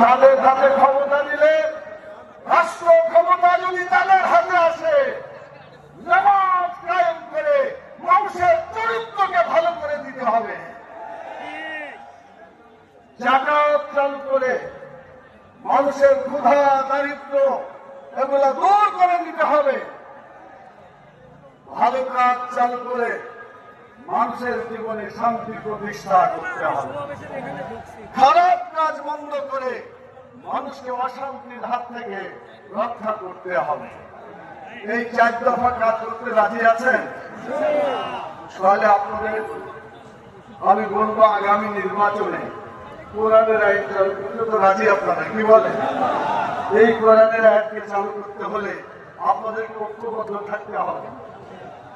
তাদের হাতে ক্ষমতা দিলে রাষ্ট্র ক্ষমতা যদি তাদের হাতে আসে করে মানুষের চরিত্রকে ভালো করে দিতে হবে। করে মানুষের ক্ষুধা, দারিদ্র এগুলো দূর করে দিতে হবে। ভালো কাজ চালু করে মানুষের জীবনে শান্তি প্রতিষ্ঠা করতে হবে। খারাপ করে মানুষকে অশান্তির হাত থেকে রক্ষা করতে হবে। এই চার দফা কাজ করতে রাজি আছেন? তাহলে আপনাদের আমি বলব আগামী নির্বাচনে কোরআনের আইন চালু করতে তো রাজি আপনারা, কি বলেন? এই কোরআনের আইনকে চালু করতে হলে আপনাদের ঐক্যবদ্ধ থাকতে হবে।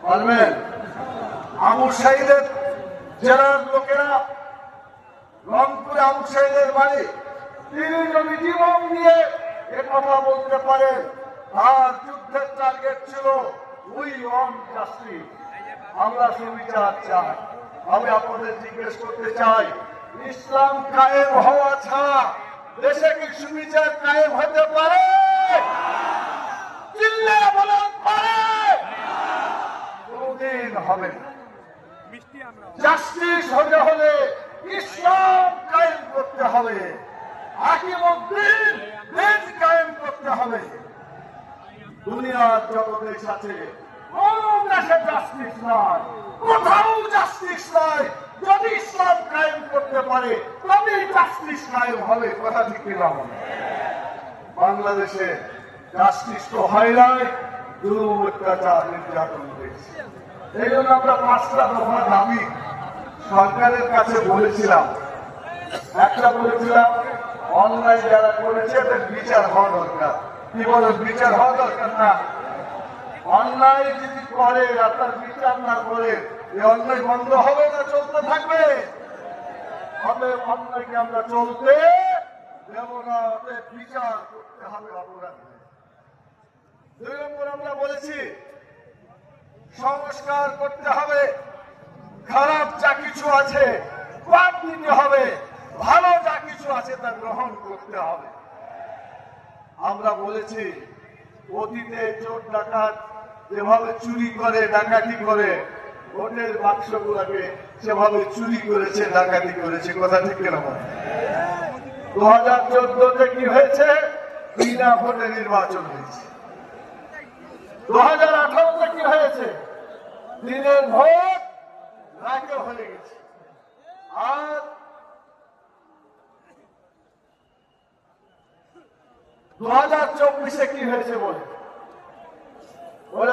পারবেন আমুর শাহীদের জেলার লোকেরা রংপুরে আমুর শাহীদের বাড়ি। তিনি যদি জীবন নিয়ে এ কথা বলতে পারেন আর যুদ্ধের টার্গেট ছিল উই অন জাস্টিস। আমরা সুবিচার চাই। আমি আপনাদের জিজ্ঞেস করতে চাই, ইসলাম কায়েম হওয়া ছাড়া দেশে কি সুবিচার কায়েম হতে পারে? কোনদিন হবে জাস্টিস হতে হলে ইসলাম কায়েম করতে হবে। হাকিমুদ্দিন দিন কায়েম করতে হবে। দুনিয়ার জগতের সাথে বাংলাদেশে জাস্টিস তো হয় নাই নির্যাতন হয়েছে এই জন্য আমরা পাঁচটা দফা দাবি সরকারের কাছে বলেছিলাম। একটা বলেছিলাম অনলাইন যারা করেছে, এদের বিচার হওয়া দরকার। কি বলে, বিচার হওয়া দরকার না। অন্যায় যদি করে, আপনার বিচার না করে, এই অন্যায় বন্ধ হবে না, চলতে থাকবে? হবে, অন্যায়কে আমরা চলতে দেব না বিচার করতে হবে অপরাধ। দুই আমরা বলেছি, সংস্কার করতে হবে। খারাপ যা কিছু আছে, বাদ দিতে হবে। ভালো যা কিছু আছে তা গ্রহণ করতে হবে। আমরা বলেছি, অতীতে চোর ডাকাত যেভাবে চুরি করে, ডাকাতি করে, ভোটের বাক্সগুলোকে সেভাবে চুরি করেছে, ডাকাতি করেছে। কথা ঠিক কেন দু হাজার চোদ্দতে কি হয়েছে? বিনা ভোটে নির্বাচন হয়েছে। দু হাজার আঠারোতে কি হয়েছে? দিনের ভোট রাগে হয়ে গেছে। আর দু হাজার চব্বিশে কি হয়েছে বলে? ভোট